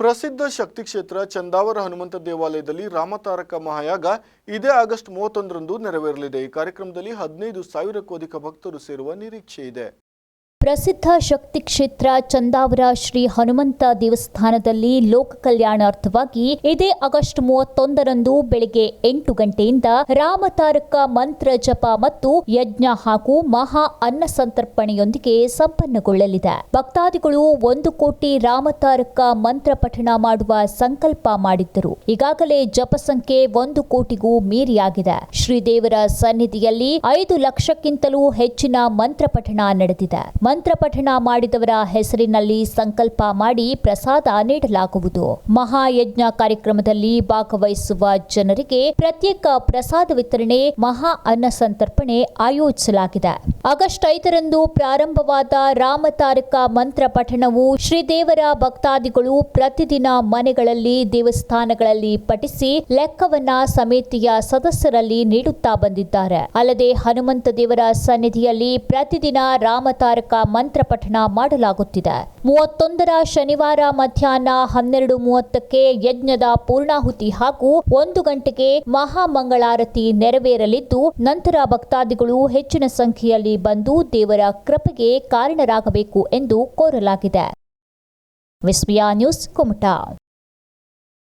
ಪ್ರಸಿದ್ಧ ಶಕ್ತಿ ಕ್ಷೇತ್ರ ಚಂದಾವರ ಹನುಮಂತ ದೇವಾಲಯದಲ್ಲಿ ರಾಮತಾರಕ ಮಹಾಯಾಗ ಇದೇ ಆಗಸ್ಟ್ ಮೂವತ್ತೊಂದರಂದು ನೆರವೇರಲಿದೆ. ಈ ಕಾರ್ಯಕ್ರಮದಲ್ಲಿ ಹದಿನೈದು ಸಾವಿರಕ್ಕೂ ಅಧಿಕ ಭಕ್ತರು ಸೇರುವ ನಿರೀಕ್ಷೆ ಇದೆ. ಪ್ರಸಿದ್ಧ ಶಕ್ತಿ ಕ್ಷೇತ್ರ ಚಂದಾವರ ಶ್ರೀ ಹನುಮಂತ ದೇವಸ್ಥಾನದಲ್ಲಿ ಲೋಕ ಕಲ್ಯಾಣಾರ್ಥವಾಗಿ ಇದೇ ಆಗಸ್ಟ್ ಮೂವತ್ತೊಂದರಂದು ಬೆಳಗ್ಗೆ ಎಂಟು ಗಂಟೆಯಿಂದ ರಾಮತಾರಕ ಮಂತ್ರ ಜಪ ಮತ್ತು ಯಜ್ಞ ಹಾಗೂ ಮಹಾ ಅನ್ನ ಸಂತರ್ಪಣೆಯೊಂದಿಗೆ ಸಂಪನ್ನಗೊಳ್ಳಲಿದೆ. ಭಕ್ತಾದಿಗಳು ಒಂದು ಕೋಟಿ ರಾಮತಾರಕ ಮಂತ್ರ ಪಠಣ ಮಾಡುವ ಸಂಕಲ್ಪ ಮಾಡಿದ್ದರು. ಈಗಾಗಲೇ ಜಪ ಸಂಖ್ಯೆ ಒಂದು ಕೋಟಿಗೂ ಮೀರಿಯಾಗಿದೆ. ಶ್ರೀದೇವರ ಸನ್ನಿಧಿಯಲ್ಲಿ ಐದು ಲಕ್ಷಕ್ಕಿಂತಲೂ ಹೆಚ್ಚಿನ ಮಂತ್ರ ಪಠಣ ನಡೆದಿದೆ. ಮಂತ್ರ ಪಠಣ ಮಾಡಿದವರ ಹೆಸರಿನಲ್ಲಿ ಸಂಕಲ್ಪ ಮಾಡಿ ಪ್ರಸಾದ ನೀಡಲಾಗುವುದು. ಮಹಾಯಜ್ಞ ಕಾರ್ಯಕ್ರಮದಲ್ಲಿ ಭಾಗವಹಿಸುವ ಜನರಿಗೆ ಪ್ರತ್ಯೇಕ ಪ್ರಸಾದ ವಿತರಣೆ, ಮಹಾ ಅನ್ನ ಸಂತರ್ಪಣೆ ಆಯೋಜಿಸಲಾಗಿದೆ. ಆಗಸ್ಟ್ ಐದರಂದು ಪ್ರಾರಂಭವಾದ ರಾಮತಾರಕ ಮಂತ್ರ ಪಠಣವು ಶ್ರೀದೇವರ ಭಕ್ತಾದಿಗಳು ಪ್ರತಿದಿನ ಮನೆಗಳಲ್ಲಿ ದೇವಸ್ಥಾನಗಳಲ್ಲಿ ಪಠಿಸಿ ಲೆಕ್ಕವನ್ನ ಸಮಿತಿಯ ಸದಸ್ಯರಲ್ಲಿ ನೀಡುತ್ತಾ ಬಂದಿದ್ದಾರೆ. ಅಲ್ಲದೆ ಹನುಮಂತ ದೇವರ ಸನ್ನಿಧಿಯಲ್ಲಿ ಪ್ರತಿದಿನ ರಾಮತಾರಕ ಮಂತ್ರ ಪಠಣ ಮಾಡಲಾಗುತ್ತಿದೆ. ಮೂವತ್ತೊಂದರ ಶನಿವಾರ ಮಧ್ಯಾಹ್ನ ಹನ್ನೆರಡು ಮೂವತ್ತಕ್ಕೆ ಯಜ್ಞದ ಪೂರ್ಣಾಹುತಿ ಹಾಗೂ ಒಂದು ಗಂಟೆಗೆ ಮಹಾಮಂಗಳಾರತಿ ನೆರವೇರಲಿದ್ದು, ನಂತರ ಭಕ್ತಾದಿಗಳು ಹೆಚ್ಚಿನ ಸಂಖ್ಯೆಯಲ್ಲಿ ಬಂದು ದೇವರ ಕೃಪೆಗೆ ಕಾರಣರಾಗಬೇಕು ಎಂದು ಕೋರಲಾಗಿದೆ. ವಿಸ್ಮಿಯಾ ನ್ಯೂಸ್ ಕುಮಟಾ.